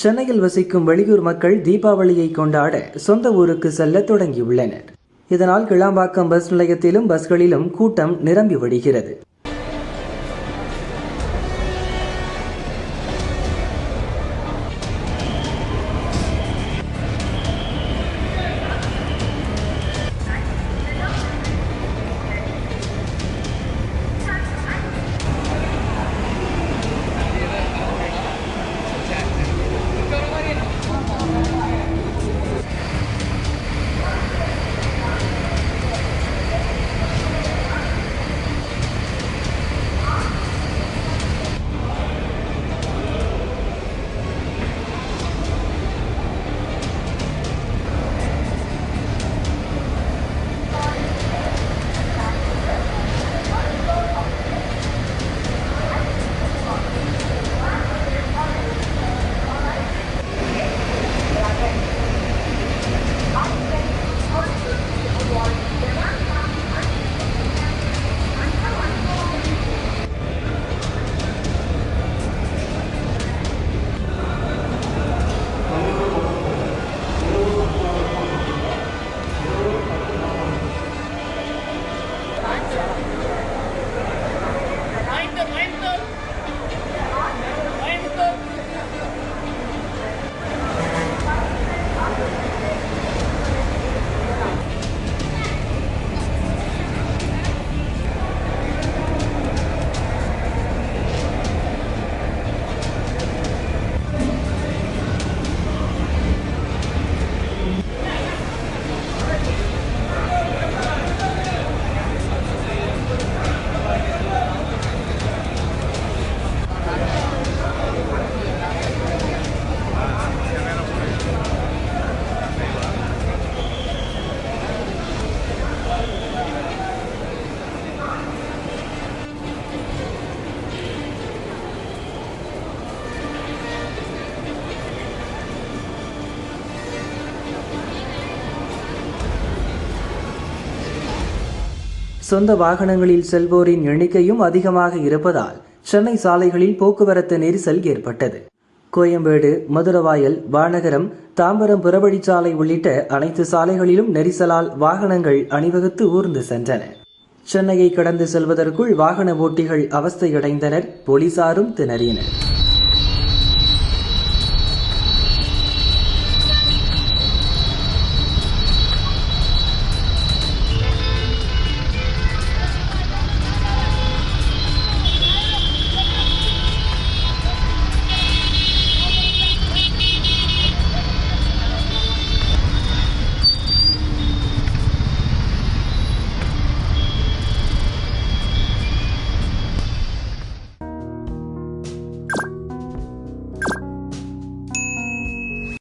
சென்னையில் வசிக்கும் வெளியூர் மக்கள் தீபாவளியை கொண்டாட சொந்த ஊருக்கு செல்ல தொடங்கியுள்ளனர். இதனால் கிளாம்பாக்கம் பஸ் நிலையத்திலும் பஸ்களிலும் கூட்டம் நிரம்பி வழிகிறது. சொந்த வாகனங்களில் செல்வோரின் எண்ணிக்கையும் அதிகமாக இருப்பதால் சென்னை சாலைகளில் போக்குவரத்து நெரிசல் ஏற்பட்டது. கோயம்பேடு மதுரவாயல் வானகரம் தாம்பரம் புறவழிச்சாலை உள்ளிட்ட அனைத்து சாலைகளிலும் நெரிசலால் வாகனங்கள் அணிவகுத்து ஊர்ந்து சென்றன. சென்னையை கடந்து செல்வதற்குள் வாகன ஓட்டிகள் அவஸ்தையடைந்தனர் போலீசாரும் திணறினர்.